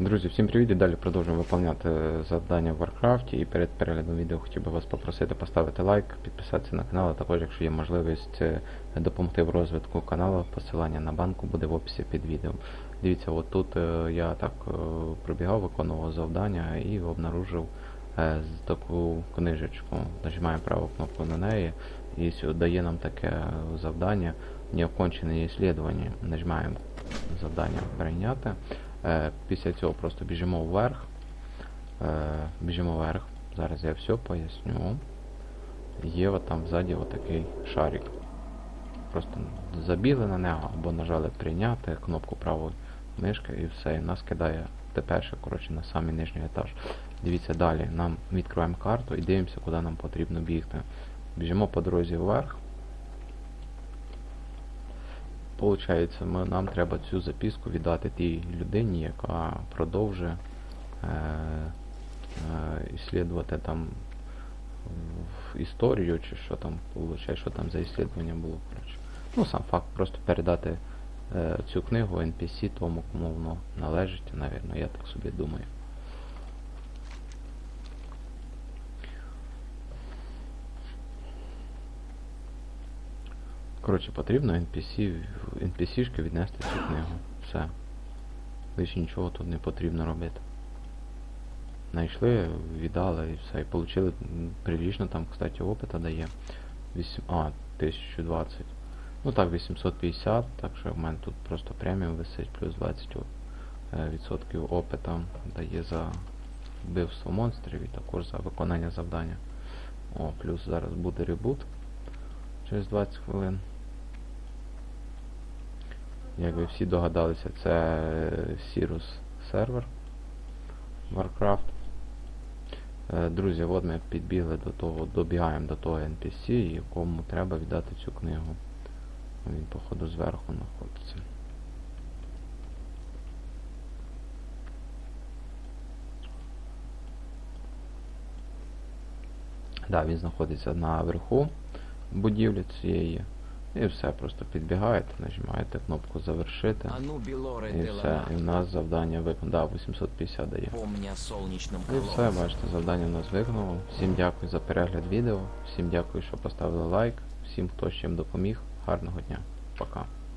Друзі, всім привіт і далі продовжуємо виконувати завдання в Warcraft. І перед переглядом відео хотів би вас попросити поставити лайк, підписатися на канал, а також, якщо є можливість е, допомогти в розвитку каналу, посилання на банку буде в описі під відео. Дивіться, от тут е, я так е, пробігав, виконував завдання і обнаружив е, таку книжечку. Нажимаємо праву кнопку на неї і дає нам таке завдання неокончене исследование. Нажимаємо завдання прийняти. Е, Після цього просто біжимо вверх. Е, Біжимо вверх. Зараз я все поясню. Є от там ззаді отакий шарик. Просто забіли на нього або нажали прийняти кнопку правої мишки і все. І нас кидає тепер коротше, на самий нижній етаж. Дивіться далі. Нам відкриваємо карту і дивимося, куди нам потрібно бігти. Біжимо по дорозі вверх. Получається, ми, нам треба цю записку віддати тій людині, яка продовжує е, е, іслідувати там в історію, чи що там получає, що там за іслідування було. Коротше. Ну, сам факт, просто передати е, цю книгу NPC тому, кому воно належить, навірно, я так собі думаю. Коротше, потрібно NPC, NPC-шки віднести цю книгу. Все. Більше нічого тут не потрібно робити. Знайшли, віддали і все. І отримали прилічно там, кстати, опита дає. 8, а, 1020. Ну так, 850, так що в мене тут просто преміум висить, плюс 20 е, відсотків опита дає за вбивство монстрів і також за виконання завдання. О, плюс зараз буде ребут через 20 хвилин. Як ви всі догадалися, це Sirius сервер Warcraft. Е, Друзі, от ми підбігли до того, добігаємо до того NPC, якому треба віддати цю книгу. Він, походу, зверху знаходиться. Да, він знаходиться наверху будівлі цієї. І все, просто підбігаєте, нажимаєте кнопку завершити. Ну, І все, і в нас завдання виконано. Да, 850 дає. І все, бачите, завдання в нас виконало. Всім дякую за перегляд відео. Всім дякую, що поставили лайк. Всім, хто з чим допоміг. Гарного дня. Пока.